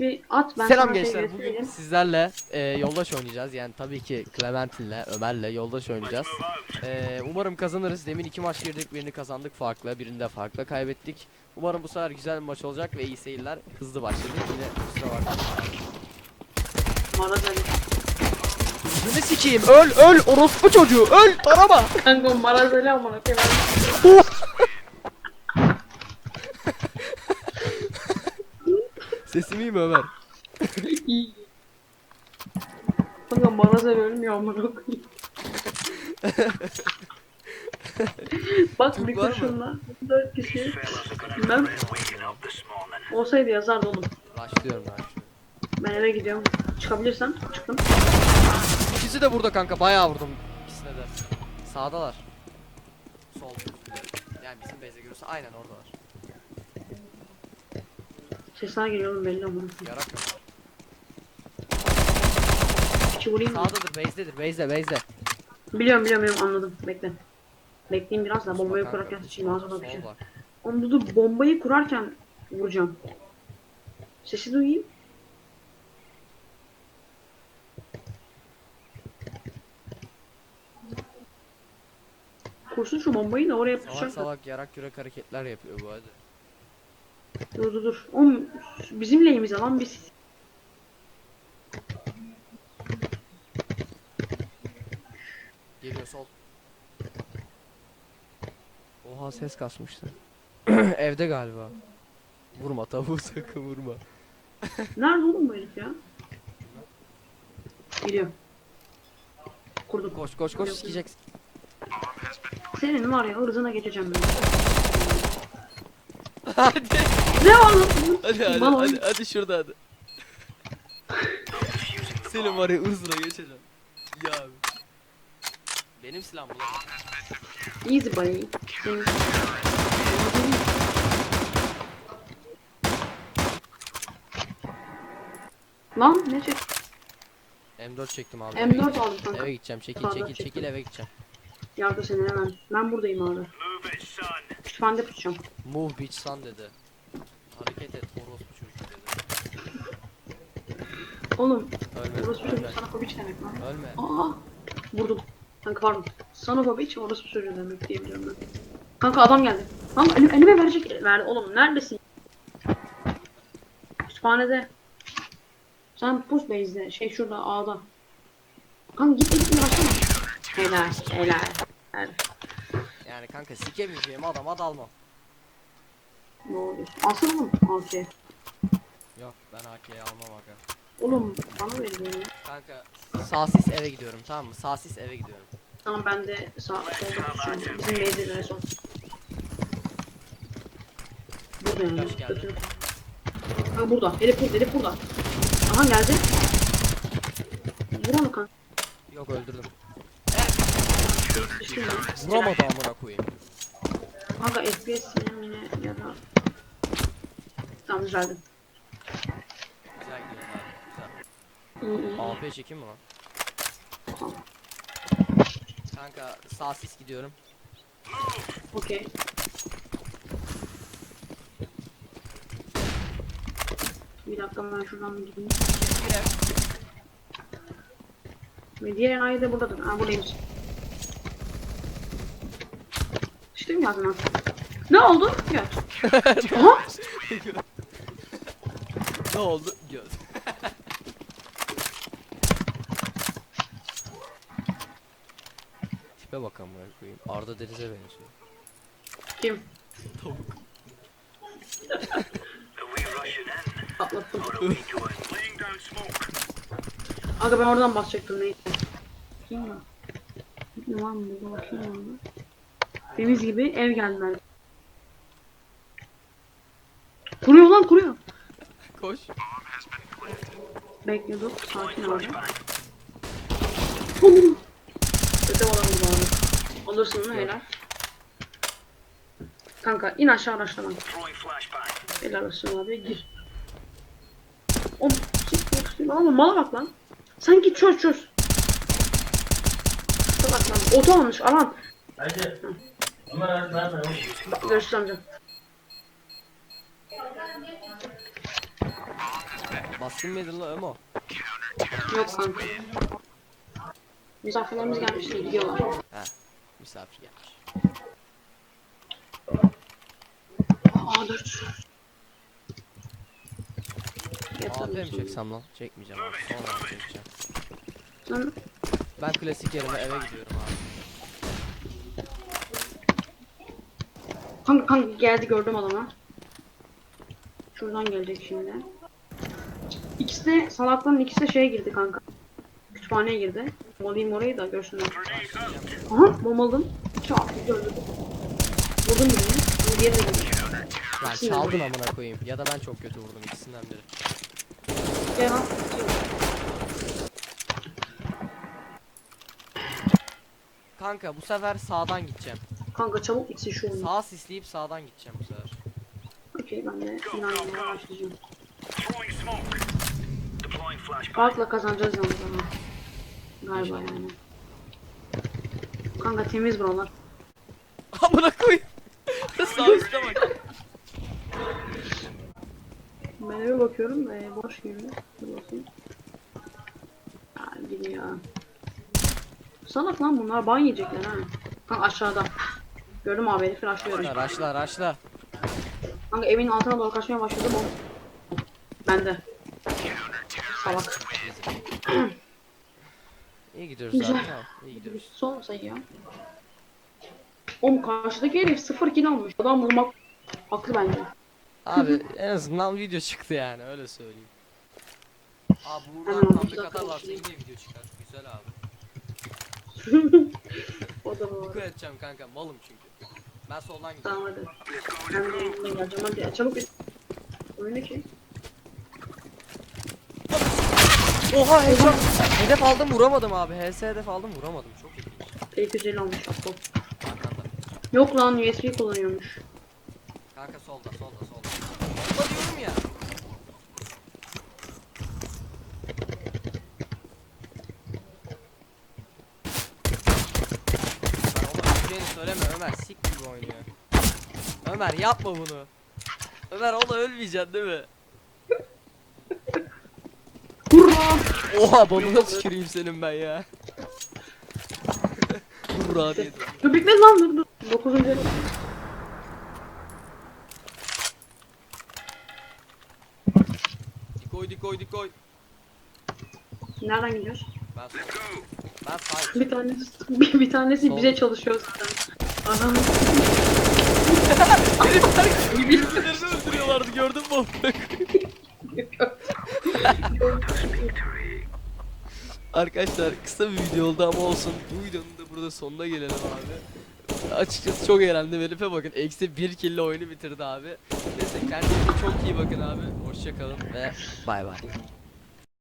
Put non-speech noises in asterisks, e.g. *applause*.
Bir at ben Selam sana şey gençler. Bugün göstereyim. sizlerle e, yoldaş oynayacağız. Yani tabii ki Clementine'le, Ömer'le yoldaş oynayacağız. E, umarım kazanırız. Demin iki maç girdik. Birini kazandık farklı, birini de farklı kaybettik. Umarım bu sefer güzel bir maç olacak ve iyi seyirler. Hızlı başladık. Yine kusura bakmayın. Yüzünü sikeyim. Öl, öl. Orospu çocuğu. Öl. Tarama. Kanka o Maraz amına koyayım. İyi mi Ömer? Kanka Maraz Ali ölmüyor amına koyayım. Bak Türk bir var mı? kurşunla 4 kişi. Bilmem. Olsaydı yazardı oğlum. Başlıyorum ben. Ben eve gidiyorum. Çıkabilirsem çıktım. İkisi de burada kanka. Bayağı vurdum ikisine de. Sağdalar. Sol. Yani bizim base'e görürse aynen oradalar. Sesler geliyor oğlum belli koyayım. Yarak yok. İki vurayım mı? Sağdadır, base'dedir, base'de, base'de. Biliyorum biliyorum biliyorum anladım. Bekle. Bekleyeyim biraz da bombayı Kanka, kurarken şimdi ağzıma bir şey. sol var. Onu dur bombayı kurarken vuracağım. Sesi duyayım. Kursun şu bombayı da oraya Salak pusacak. salak yarak yürek hareketler yapıyor bu hadi. Dur dur dur. Oğlum bizim lehimize lan biz. Geliyor sol. Oha ses kasmıştı. *clears throat* Evde galiba. Vurma tavuğu *laughs* sakın vurma. Nerede oğlum bu herif ya? Geliyor. Kurdum. Koş koş koş sikeceksin. Senin var ya ırzına geçeceğim ben. hadi Ne lan? hadi hadi Balon. hadi, hadi şurada hadi. *laughs* Senin var ya ırzına geçeceğim. Ya abi. Benim silahım bu lan. Easy buddy. Lan ne çek? M4 çektim abi. M4 aldım kanka. Eve gideceğim çekil Sağdan çekil çektim. çekil eve gideceğim. Yardı seni hemen. Ben buradayım abi. Kütüphanede tutacağım. Move bitch son dedi. Hareket et orospu çocuk dedi. Oğlum Ölme. orospu ölme. çocuğu sana kobiç demek lan. Ölme. Aa vurdum. Kanka pardon. Sana kobiç orospu çocuğu demek diyebiliyorum ben. Kanka adam geldi. Kanka elim, elime verecek. Verdi. Oğlum neredesin? Kütüphanede. Sen pus base'de. Şey şurada A'da. Kanka git git. Helal helal. helal. Yani kanka sikemeyeceğim adama dalmam. Ne oluyor? Alsana oğlum. AK. Yok ben AK'yi almam aga. Oğlum bana ver beni. Kanka sağsis eve gidiyorum tamam mı? Sağsis eve gidiyorum. Tamam ben de sağ solda tutacağım. Bizim en son. Burada yani. Kaç geldi? Götürün. Ha burada. Herif burada. Herif burada. Aha geldi. Vur onu kanka. Yok öldürdüm. Vuramadı amına koyayım. Kanka FPS yine yine. Tamam düzeldim. Güzel gidiyoruz abi. Güzel. AP çekim mi lan? Kanka sağsis gidiyorum. Okey. Bir dakika ben şuradan bir gideyim. Bir ev. Ve diğer enayi de buradadır. Ha buradaymış. Mı ağzına? Ne oldu? Gör. *laughs* *laughs* Ne oldu? Göz. *laughs* Tipe bak amına koyayım. Arda Deniz'e benziyor. Kim? Tavuk. Atlattım. Aga ben oradan basacaktım neyse. Kim var? Ne var mı bakayım. Deniz gibi ev geldiler. Koş. Bekle dur sakin ol. Öte olan bu abi. Alırsın mı helal. Kanka in aşağı araçlama. Helal olsun abi gir. O siktir oğlum mala bak lan. Sen git çöz çöz. Bak lan oto almış alan. Bence Ömer abi nerede? Görüşürüz amca. Baskın mıydın lan Ömo? Yok kanka. Misafirlerimiz gelmiş de gidiyorlar. Misafir gelmiş. A4. AP Yatalım mi çeksem lan? Çekmeyeceğim abi. Sonra çekeceğim. Ben klasik yerine eve gidiyorum abi. Kanka kanka geldi gördüm adamı. Şuradan gelecek şimdi. İkisi de salakların ikisi de şeye girdi kanka. Kütüphaneye girdi. Bombalayayım orayı da görsünler. Aha bombaladım. Çat gördüm. Vurdum birini. Diğeri de girdi. Ya İkisini çaldın vurdum. amına koyayım. Ya da ben çok kötü vurdum ikisinden biri. Gel lan. Kanka bu sefer sağdan gideceğim. Kanka çabuk bitsin şu oyun. Sağa sisleyip sağdan gideceğim bu sefer. Okey ben de inanmaya başlayacağım. Farkla kazanacağız yalnız ama. Galiba yani. Kanka temiz buralar. Amına koyayım. Sağ üstte bak. Ben eve bakıyorum ee, boş gibi. Dur bakayım. Ha gidiyor. Salak lan bunlar ban yiyecekler ha. Kanka aşağıda. Gördüm abi herif rushlıyorum. Raşla raşla. Kanka evin altına doğru kaçmaya başladım o. Bende. Salak. İyi gidiyoruz Güzel. zaten. İyi gidiyoruz. Son sayı ya. Oğlum karşıdaki herif 0 kill almış. Adam vurmak haklı bence. Abi en azından video çıktı yani öyle söyleyeyim. Abi buradan Hemen tanıdık otuz atarlarsa dakika yine video çıkar. Güzel abi. o da Bu doğru. edeceğim kanka malım çünkü. Ben soldan gidiyorum. Tamam hadi. Ben de yanına geleceğim hadi. Çabuk bir. Oyunu ki. Oha headshot. Hedef aldım vuramadım abi. HS hedef aldım vuramadım. Çok ilginç. T250 almış. Aptal. Arkanda. Yok lan USB kullanıyormuş. Kanka solda solda solda. Solda diyorum ya. Ömer onu öleceğini söyleme Ömer sik gibi oynuyor. Ömer yapma bunu. Ömer onu ölmeyeceksin değil mi? Oha balına tüküreyim senin ben ya. *laughs* Hurra diye. Dur bitmedi lan dur dur. 9. Dikoy dikoy dikoy. Nereden gidiyoruz? Ben sağ. Ben sağ. Bir tanesi bir, bir tanesi Sol. bize çalışıyor zaten. Adam Birbirlerini öldürüyorlardı gördün mü? *laughs* *laughs* Arkadaşlar kısa bir video oldu ama olsun. Bu videonun da burada sonuna gelelim abi. Açıkçası çok eğlendim. Herife bakın. Eksi bir kill oyunu bitirdi abi. Neyse kendinize çok iyi bakın abi. Hoşçakalın ve bay bay.